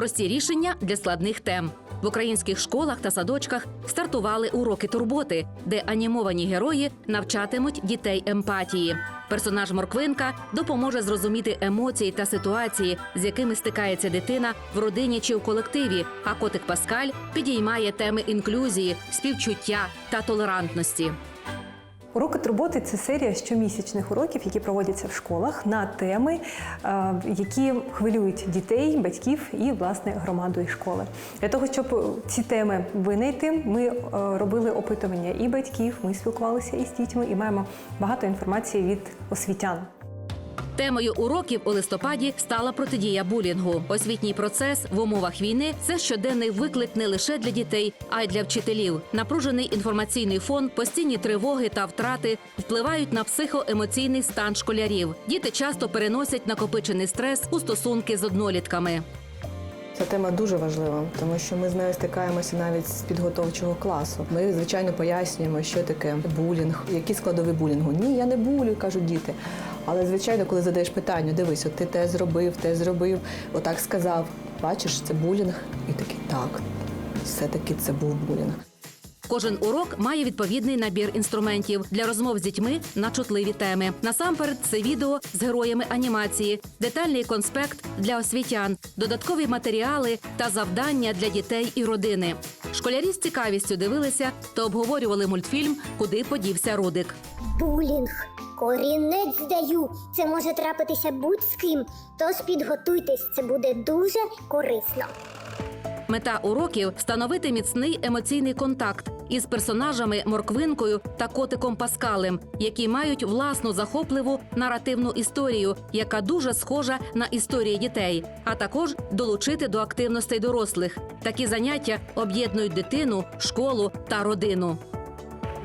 Прості рішення для складних тем. В українських школах та садочках стартували уроки турботи, де анімовані герої навчатимуть дітей емпатії. Персонаж Морквинка допоможе зрозуміти емоції та ситуації, з якими стикається дитина в родині чи в колективі. А котик Паскаль підіймає теми інклюзії, співчуття та толерантності. Уроки турботи це серія щомісячних уроків, які проводяться в школах на теми, е, які хвилюють дітей, батьків і власне громаду і школи. Для того, щоб ці теми винайти, ми е, робили опитування і батьків. Ми спілкувалися із дітьми і маємо багато інформації від освітян. Темою уроків у листопаді стала протидія булінгу. Освітній процес в умовах війни це щоденний виклик не лише для дітей, а й для вчителів. Напружений інформаційний фон, постійні тривоги та втрати впливають на психоемоційний стан школярів. Діти часто переносять накопичений стрес у стосунки з однолітками. Ця тема дуже важлива, тому що ми з нею стикаємося навіть з підготовчого класу. Ми, звичайно, пояснюємо, що таке булінг, які складові булінгу. Ні, я не булю, кажуть діти. Але звичайно, коли задаєш питання, дивись, от ти те зробив, те зробив, отак сказав. Бачиш, це булінг, і такий так, все-таки це був булінг. Кожен урок має відповідний набір інструментів для розмов з дітьми на чутливі теми. Насамперед, це відео з героями анімації, детальний конспект для освітян, додаткові матеріали та завдання для дітей і родини. Школярі з цікавістю дивилися та обговорювали мультфільм Куди подівся Рудик. Булінг. Корінець даю. Це може трапитися будь з ким. Тож підготуйтесь, це буде дуже корисно. Мета уроків встановити міцний емоційний контакт із персонажами Морквинкою та котиком Паскалем, які мають власну захопливу наративну історію, яка дуже схожа на історії дітей, а також долучити до активностей дорослих. Такі заняття об'єднують дитину, школу та родину.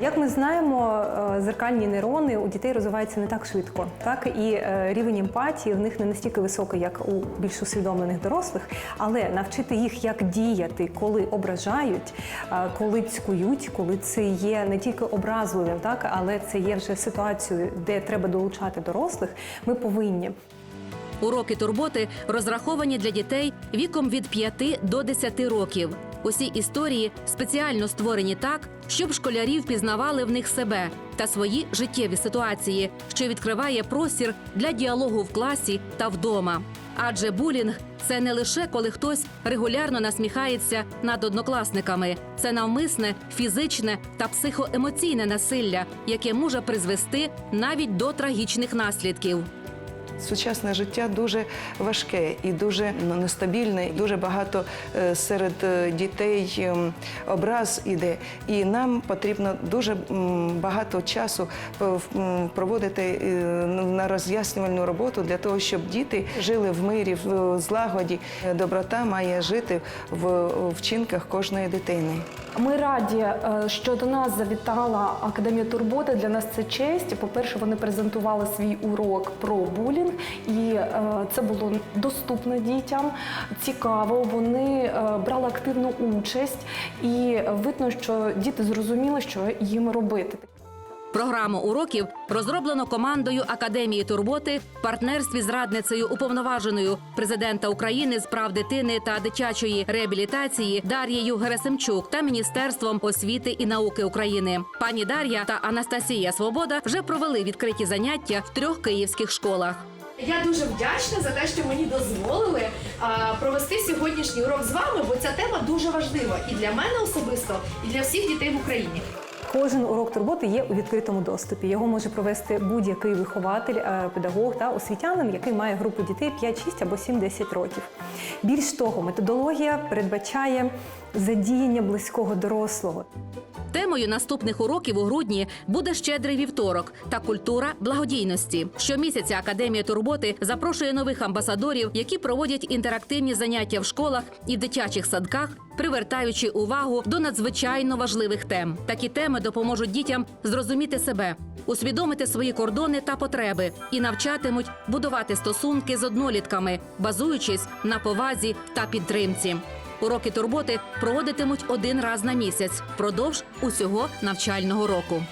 Як ми знаємо, е, зеркальні нейрони у дітей розвиваються не так швидко, так і е, рівень емпатії в них не настільки високий, як у більш усвідомлених дорослих. Але навчити їх, як діяти, коли ображають, е, коли цькують, коли це є не тільки образливим, так але це є вже ситуацією, де треба долучати дорослих. Ми повинні. Уроки турботи розраховані для дітей віком від 5 до 10 років. Усі історії спеціально створені так, щоб школярі впізнавали в них себе та свої життєві ситуації, що відкриває простір для діалогу в класі та вдома. Адже булінг це не лише коли хтось регулярно насміхається над однокласниками, це навмисне, фізичне та психоемоційне насилля, яке може призвести навіть до трагічних наслідків. Сучасне життя дуже важке і дуже ну, нестабільне. Дуже багато е, серед е, дітей ем, образ іде. І нам потрібно дуже багато часу е, проводити е, на роз'яснювальну роботу для того, щоб діти жили в мирі, в злагоді. Доброта має жити в вчинках кожної дитини. Ми раді, що до нас завітала Академія турботи. Для нас це честь. По-перше, вони презентували свій урок про булінг, і е, це було доступно дітям. Цікаво. Вони е, брали активну участь, і видно, що діти зрозуміли, що їм робити. Програму уроків розроблено командою Академії турботи в партнерстві з радницею уповноваженою президента України з прав дитини та дитячої реабілітації Дар'єю Герасимчук та Міністерством освіти і науки України. Пані Дар'я та Анастасія Свобода вже провели відкриті заняття в трьох київських школах. Я дуже вдячна за те, що мені дозволили а, провести сьогоднішній урок з вами, бо ця тема дуже важлива і для мене особисто, і для всіх дітей в Україні. Кожен урок турботи є у відкритому доступі. Його може провести будь-який вихователь, е, педагог та освітянин, який має групу дітей 5, 6 або 7-10 років. Більш того, методологія передбачає задіяння близького дорослого. Темою наступних уроків у грудні буде щедрий вівторок та культура благодійності. Щомісяця Академія турботи запрошує нових амбасадорів, які проводять інтерактивні заняття в школах і в дитячих садках, привертаючи увагу до надзвичайно важливих тем. Такі теми допоможуть дітям зрозуміти себе, усвідомити свої кордони та потреби і навчатимуть будувати стосунки з однолітками, базуючись на повазі та підтримці. Уроки турботи проводитимуть один раз на місяць впродовж усього навчального року.